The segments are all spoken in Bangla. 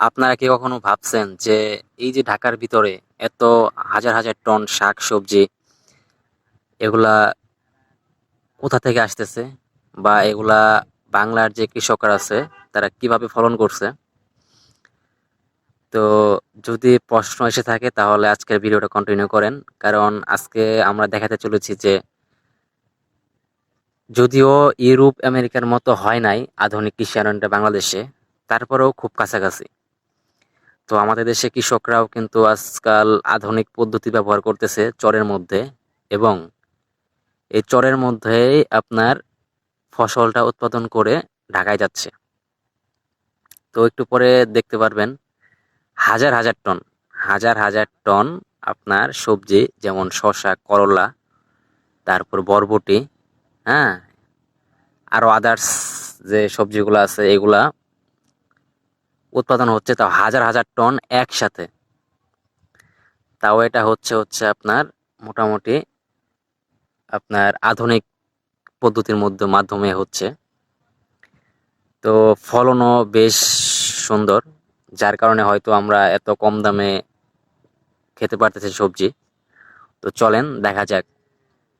আপনারা কি কখনো ভাবছেন যে এই যে ঢাকার ভিতরে এত হাজার হাজার টন শাক সবজি, এগুলা কোথা থেকে আসতেছে বা এগুলা বাংলার যে কৃষকরা আছে, তারা কীভাবে ফলন করছে? তো যদি প্রশ্ন এসে থাকে তাহলে আজকের ভিডিওটা কন্টিনিউ করেন। কারণ আজকে আমরা দেখাতে চলেছি যে যদিও ইউরোপ, আমেরিকার মতো হয় নাই আধুনিক কৃষি বাংলাদেশে, তারপরেও খুব কাছাকাছি। তো আমাদের দেশে কৃষকরাও কিন্তু আজকাল আধুনিক পদ্ধতি ব্যবহার করতেছে চরের মধ্যে এবং এই চরের মধ্যেই আপনার ফসলটা উৎপাদন করে ঢাকায় যাচ্ছে। তো একটু পরে দেখতে পারবেন, হাজার হাজার টন, হাজার হাজার টন আপনার সবজি যেমন শসা, করলা, তারপর বরবটি হ্যাঁ আরও আদার্স যে সবজিগুলো আছে এগুলা উৎপাদন হচ্ছে তাও হাজার হাজার টন একসাথে। তাও এটা হচ্ছে হচ্ছে আপনার মোটামুটি আপনার আধুনিক পদ্ধতির মধ্যে, মাধ্যমে হচ্ছে। তো ফলনও বেশ সুন্দর, যার কারণে হয়তো আমরা এত কম দামে খেতে পারতেছি সবজি। তো চলেন, দেখা যাক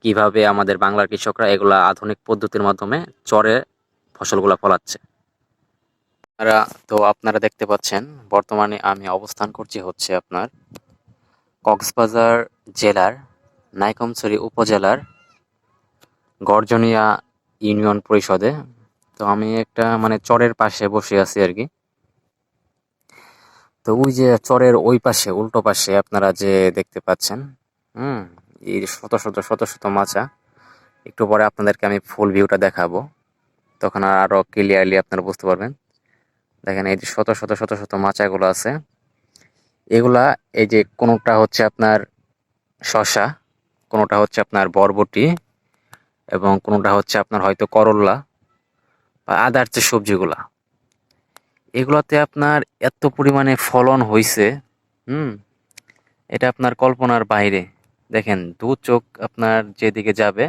কীভাবে আমাদের বাংলার কৃষকরা এগুলা আধুনিক পদ্ধতির মাধ্যমে চরে ফসলগুলা ফলাচ্ছে। আপনারা তো আপনারা দেখতে পাচ্ছেন, বর্তমানে আমি অবস্থান করছি হচ্ছে আপনার কক্সবাজার জেলার নাইকমছড়ি উপজেলার গর্জনিয়া ইউনিয়ন পরিষদে। তো আমি একটা মানে চরের পাশে বসে আছি আর কি। তো ওই যে চরের ওই পাশে, উল্টো পাশে আপনারা যে দেখতে পাচ্ছেন, হুম, এই শত শত শত শত মাচা একটু পরে আপনাদেরকে আমি ফুল ভিউটা দেখাবো। তখন আরও ক্লিয়ারলি আপনারা বুঝতে পারবেন। দেখেন, এই যে শত শত শত শত মাচাগুলো আছে। এগুলা, এই যে কোনোটা হচ্ছে আপনার শশা কোনোটা হচ্ছে আপনার বরবটি, এবং কোনোটা হচ্ছে আপনার হয়তো করল্লা বা আদার যে সবজিগুলা। এগুলাতে আপনার এত পরিমাণে ফলন হইছে, হুম? এটা আপনার কল্পনার বাইরে। দেখেন, দু চোখ আপনার যেদিকে যাবে,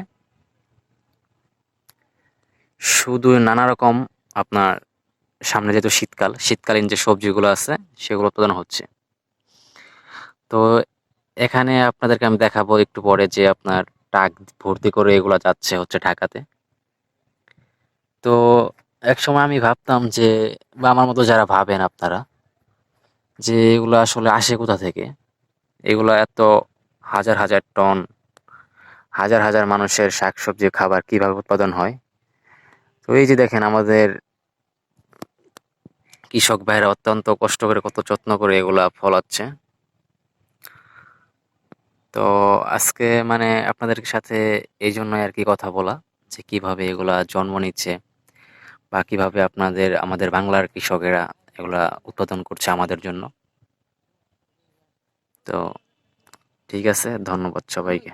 শুধু নানা রকম আপনার সামনে যেহেতু শীতকাল, শীতকালীন যে সবজিগুলো আছে, সেগুলো উৎপাদন হচ্ছে। তো এখানে আপনাদেরকে আমি দেখাবো একটু পরে যে আপনার টাক ভর্তি করে এগুলো যাচ্ছে হচ্ছে ঢাকাতে। তো এক সময় আমি ভাবতাম যে, বা আমার মতো যারা ভাবেন আপনারা, যে এগুলো আসলে আসে কোথা থেকে? এগুলো এত হাজার হাজার টন, হাজার হাজার মানুষের শাকসবজি খাবার কীভাবে উৎপাদন হয়? তো এই যে দেখেন আমাদের কৃষক ভাইরা অত্যন্ত কষ্ট করে কত যত্ন করে এগুলা ফলাচ্ছে তো আজকে মানে আপনাদের সাথে এই জন্য আর কি কথা বলা, যে কীভাবে এগুলা জন্ম নিচ্ছে বা কীভাবে আপনাদের, আমাদের বাংলার কৃষকেরা এগুলা উৎপাদন করছে আমাদের জন্য। তো ঠিক আছে, ধন্যবাদ সবাইকে।